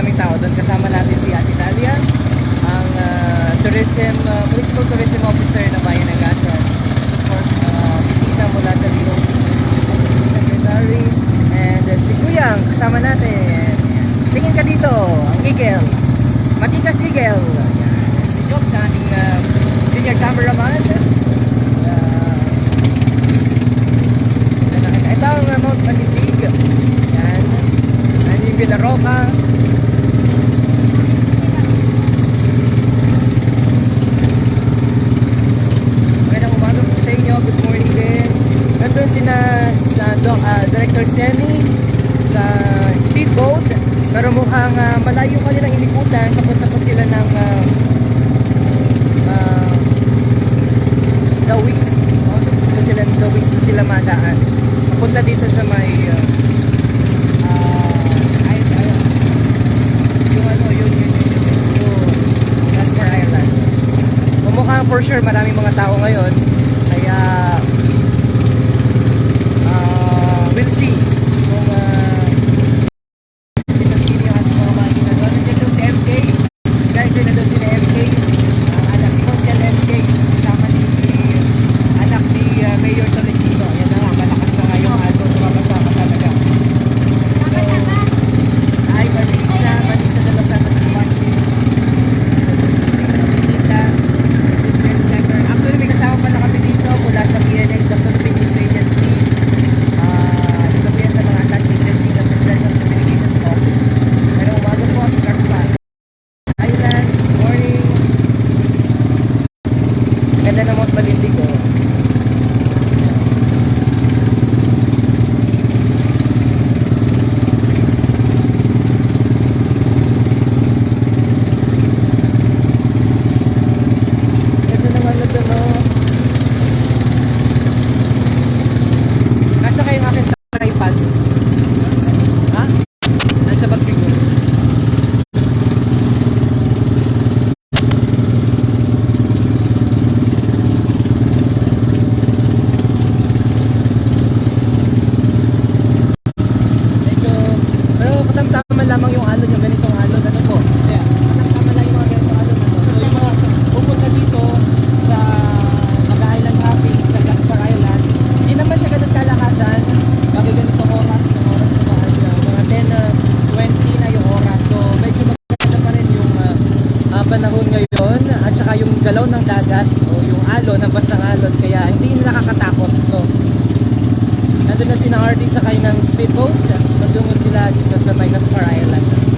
maraming tao doon. Kasama natin si Ate Dalia, ang uh, tourism, uh, municipal tourism officer ng Bayan ng Gasan. Of course, uh, bisita mula sa Bilong Secretary and uh, si Kuya ang kasama natin. Tingin ka dito, ang Eagles. Matikas Eagle. Si Job sa ating uh, senior cameraman. Uh, ito ang uh, Mount Matitig. Yan. And yung Villaroca. Pero mukhang ah, malayo kanilang iniputan. Kapunta pa sila ng uh, uh, Dawis. Oh, dito sila ng Dawis na sila madaan. Kapunta dito sa may uh, for sure maraming mga tao ngayon. Kaya ah we'll see kung uh, sino yung ating mga makikita doon. Nandiyan daw si MK. Driver na daw si MK. Ang anak si Consel MK. Kasama ni anak ni ah, Mayor Tolentino. Yan na nga, malakas na nga yung ano. Tumabasa ka talaga. So, ay, Marisa, Marisa de los Santos Martin. Bisita. Different sector. Actually, may kasama pala kami dito mula sa PNX, sa Philippine News Agency. Ah, ito po yan sa mga attached agency ng Presidential Communications Office. Pero umaga po ang Carpa. Island, morning. Ganda ng Mount Malindig oh. Ganda naman na doon oh. Nasa kayong akin sa tripod? Ha? Nasa bag siguro. Medyo, pero katamtaman lamang yung alon, yung ganitong alon, ano po? Yeah. Katamtaman lang yung mga ganitong alon, ano? So yung mga pupunta dito sa Mag-Island Hopping, sa Gaspar Island, hindi naman siya ganun kalakasan. Bakit ganitong oras, ng oras na mga, ano, mga 10, uh, 20 na yung oras. So medyo maganda pa rin yung uh, uh, panahon ngayon at saka yung galaw ng dagat o yung alon, ang bastang alon, kaya hindi nakakatakot. So, Nandun na si na RD sakay ng speedboat. Nandungo sila dito sa may Gaspar Island.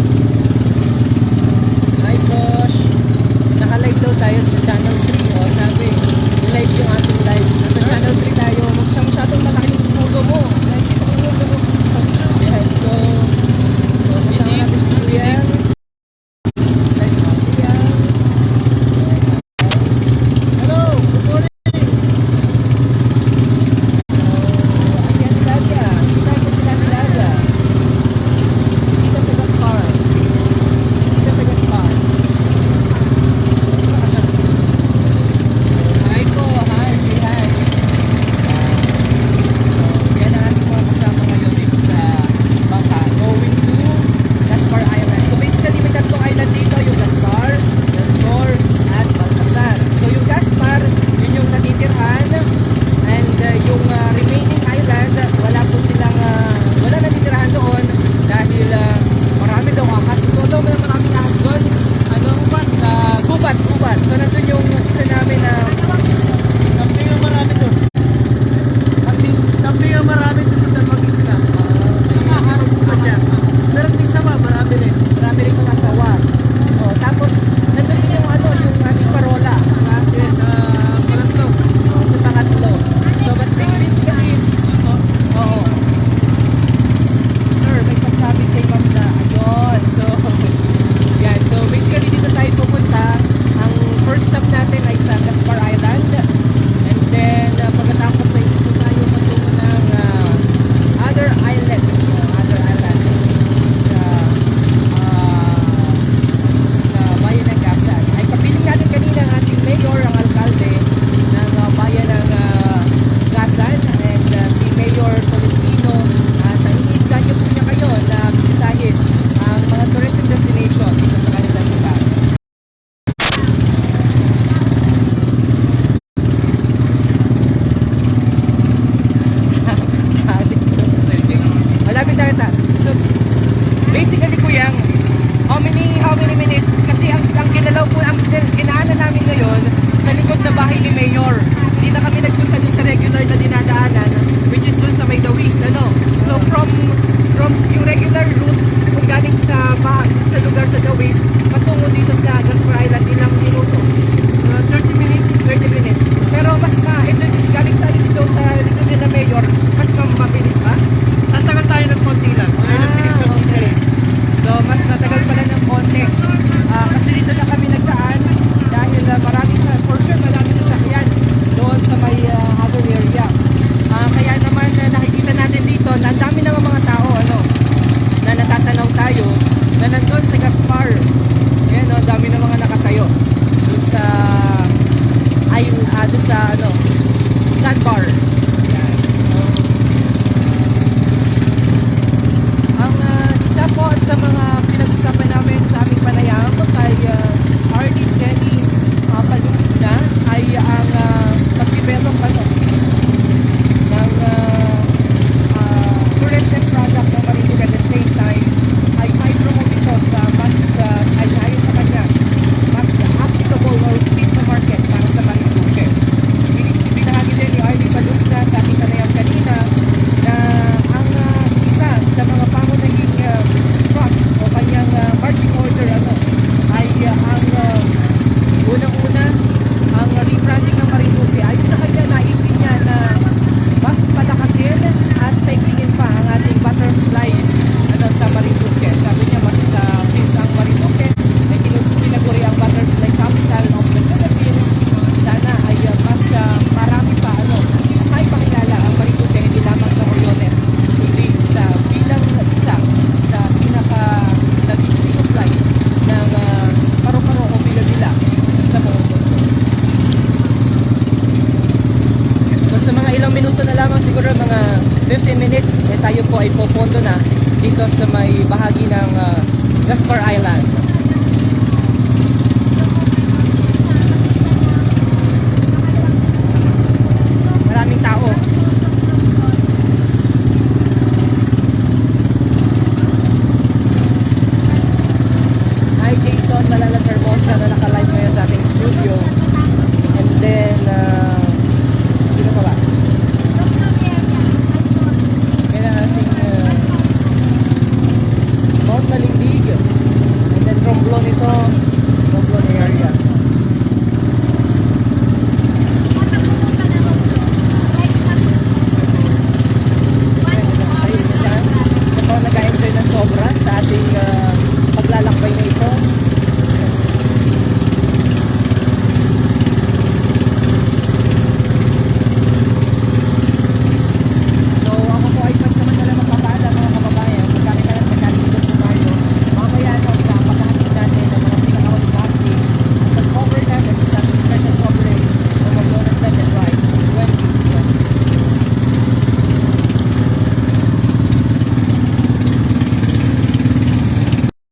Po ay pupunto na dito sa may bahagi ng ah, Gaspar Island. sobra sa ating uh,